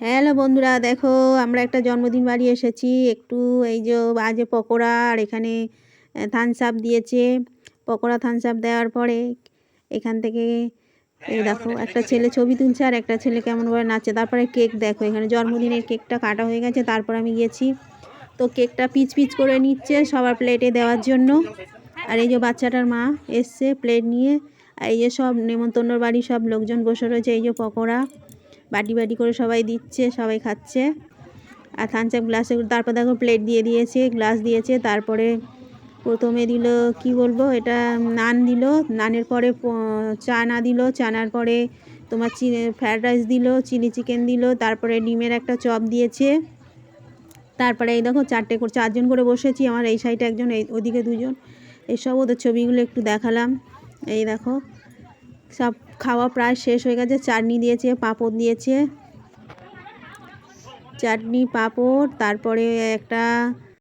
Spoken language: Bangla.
হ্যালো বন্ধুরা দেখো আমরা একটা জন্মদিন বাড়ি এসেছি। একটু এই যে বাজে পকোড়া আর এখানে থানস আপ দিয়েছে। পকোড়া থানস আপ দেওয়ার পরে এখান থেকে এই দেখো একটা ছেলে ছবি তুলছে আর একটা ছেলে কেমনভাবে নাচছে। তারপরে কেক দেখো এখানে জন্মদিনের কেকটা কাটা হয়ে গেছে তারপর আমি গিয়েছি তো কেকটা পিচ পিচ করে নিচ্ছে সবার প্লেটে দেওয়ার জন্য। আর এই যে বাচ্চাটার মা এসছে প্লেট নিয়ে। আর এই যে সব নেমন্তন্নর বাড়ি সব লোকজন বসে রয়েছে এই যে পকোড়া। বাটি বাটি করে সবাই দিচ্ছে, সবাই খাচ্ছে। আর থানচ আপ গ্লাসে তারপর দেখো প্লেট দিয়ে দিয়েছে গ্লাস দিয়েছে, তারপরে প্রথমে দিল, কি বলব, এটা নান দিল, নানের পরে চানা দিল, চানার পরে তোমার চি ফ্রায়েড রাইস দিল চিলি চিকেন দিল, তারপরে ডিমের একটা চপ দিয়েছে। তারপরে এই দেখো চারটে করে, চারজন করে বসেছি, আমার এই সাইডে একজন, এই ওদিকে দুজন। এইসব ওদের ছবিগুলো একটু দেখালাম। এই দেখো সব খাওয়া প্রায় শেষ হয়ে গেছে। চাটনি দিয়েছে পাঁপড় দিয়েছে। চাটনি পাঁপড় তারপরে একটা